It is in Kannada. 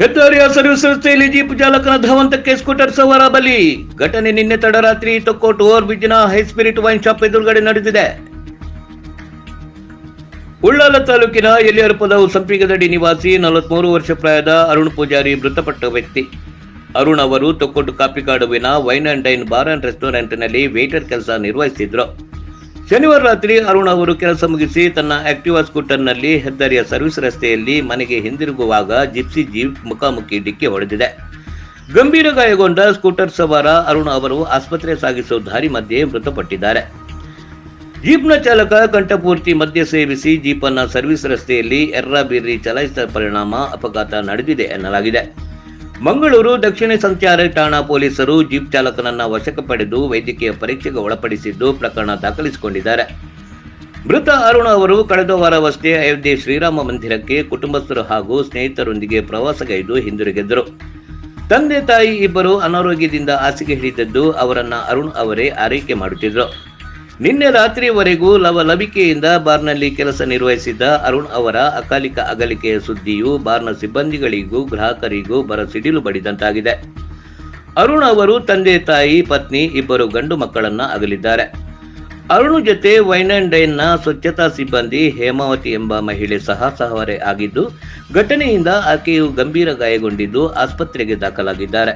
ಹೆದ್ದಾರಿಯ ಸರ್ವಿಸ್ ಸಂಸ್ಥೆಯಲ್ಲಿ ಜೀಪ್ ಚಾಲಕನ ಧಾವಂತಕ್ಕೆ ಸ್ಕೂಟರ್ ಸವಾರ ಬಲಿ. ಘಟನೆ ನಿನ್ನೆ ತಡರಾತ್ರಿ ತೊಕ್ಕೋಟ್ ಓವರ್ ಬ್ರಿಡ್ಜ್ನ ಹೈ ಸ್ಪಿರಿಟ್ ವೈನ್ ಶಾಪ್ ಎದುರುಗಡೆ ನಡೆದಿದೆ. ಉಳ್ಳಾಲ ತಾಲೂಕಿನ ಎಲಿಯರಪದ ಸಂಪಿಗದಡಿ ನಿವಾಸಿ ನಲವತ್ಮೂರು ವರ್ಷ ಪ್ರಾಯದ ಅರುಣ್ ಪೂಜಾರಿ ಮೃತಪಟ್ಟ ವ್ಯಕ್ತಿ. ಅರುಣ್ ಅವರು Thokkottu ಕಾಪಿಕಾಡುವಿನ wine and dine bar and ರೆಸ್ಟೋರೆಂಟ್ನಲ್ಲಿ ವೇಟರ್ ಕೆಲಸ ನಿರ್ವಹಿಸುತ್ತಿದ್ರು ಶನಿವಾರ ರಾತ್ರಿ ಅರುಣ್ ಅವರು ಕೆಲಸ ಮುಗಿಸಿ ತನ್ನ ಆಕ್ಟಿವಾ ಸ್ಕೂಟರ್ನಲ್ಲಿ ಹೆದ್ದಾರಿಯ ಸರ್ವಿಸ್ ರಸ್ತೆಯಲ್ಲಿ ಮನೆಗೆ ಹಿಂದಿರುಗುವಾಗ ಜಿಪ್ಸಿ ಜೀಪ್ ಮುಖಾಮುಖಿ ಡಿಕ್ಕಿ ಹೊಡೆದಿದೆ. ಗಂಭೀರ ಗಾಯಗೊಂಡ ಸ್ಕೂಟರ್ ಸವಾರ ಅರುಣ್ ಅವರು ಆಸ್ಪತ್ರೆ ಸಾಗಿಸುವ ದಾರಿ ಮಧ್ಯೆ ಮೃತಪಟ್ಟಿದ್ದಾರೆ. ಜೀಪ್ನ ಚಾಲಕ ಕಂಠಪೂರ್ತಿ ಮದ್ಯ ಸೇವಿಸಿ ಜೀಪನ್ನ ಸರ್ವಿಸ್ ರಸ್ತೆಯಲ್ಲಿ ಎರ್ರಾಬಿರ್ರಿ ಚಲಾಯಿಸಿದ ಪರಿಣಾಮ ಅಪಘಾತ ನಡೆದಿದೆ ಎನ್ನಲಾಗಿದೆ. ಮಂಗಳೂರು ದಕ್ಷಿಣ ಸಂಚಾರ ಠಾಣಾ ಪೊಲೀಸರು ಜೀಪ್ ಚಾಲಕನನ್ನ ವಶಕ್ಕೆ ಪಡೆದು ವೈದ್ಯಕೀಯ ಪರೀಕ್ಷೆಗೆ ಒಳಪಡಿಸಿದ್ದು ಪ್ರಕರಣ ದಾಖಲಿಸಿಕೊಂಡಿದ್ದಾರೆ. ಮೃತ ಅರುಣ ಅವರು ಕಳೆದ ವಾರವಷ್ಟೇ ಅಯೋಧ್ಯೆ ಶ್ರೀರಾಮ ಮಂದಿರಕ್ಕೆ ಕುಟುಂಬಸ್ಥರು ಹಾಗೂ ಸ್ನೇಹಿತರೊಂದಿಗೆ ಪ್ರವಾಸಗೈದು ಹಿಂದಿರುಗಿದ್ದರು. ತಂದೆ ತಾಯಿ ಇಬ್ಬರು ಅನಾರೋಗ್ಯದಿಂದ ಹಾಸಿಗೆ ಹಿಡಿದದ್ದು ಅವರನ್ನ ಅರುಣ್ ಅವರೇ ಆರೈಕೆ ಮಾಡುತ್ತಿದ್ದರು ನಿನ್ನೆ ರಾತ್ರಿವರೆಗೂ ಲವಲವಿಕೆಯಿಂದ ಬಾರ್ನಲ್ಲಿ ಕೆಲಸ ನಿರ್ವಹಿಸಿದ್ದ ಅರುಣ್ ಅವರ ಅಕಾಲಿಕ ಅಗಲಿಕೆಯ ಸುದ್ದಿಯು ಬಾರ್ನ ಸಿಬ್ಬಂದಿಗಳಿಗೂ ಗ್ರಾಹಕರಿಗೂ ಬರ ಸಿಡಿಲು ಬಡಿದಂತಾಗಿದೆ. ಅರುಣ್ ಅವರು ತಂದೆ, ತಾಯಿ, ಪತ್ನಿ, ಇಬ್ಬರು ಗಂಡು ಮಕ್ಕಳನ್ನ ಅಗಲಿದ್ದಾರೆ. ಅರುಣ್ ಜೊತೆ ವೈನ್ ಅಂಡ್ ಡೈನ್ನ ಸ್ವಚ್ಛತಾ ಸಿಬ್ಬಂದಿ ಹೇಮಾವತಿ ಎಂಬ ಮಹಿಳೆ ಸಹ ಸಹವರೆ ಆಗಿದ್ದು, ಘಟನೆಯಿಂದ ಆಕೆಯು ಗಂಭೀರ ಗಾಯಗೊಂಡಿದ್ದು ಆಸ್ಪತ್ರೆಗೆ ದಾಖಲಾಗಿದ್ದಾರೆ.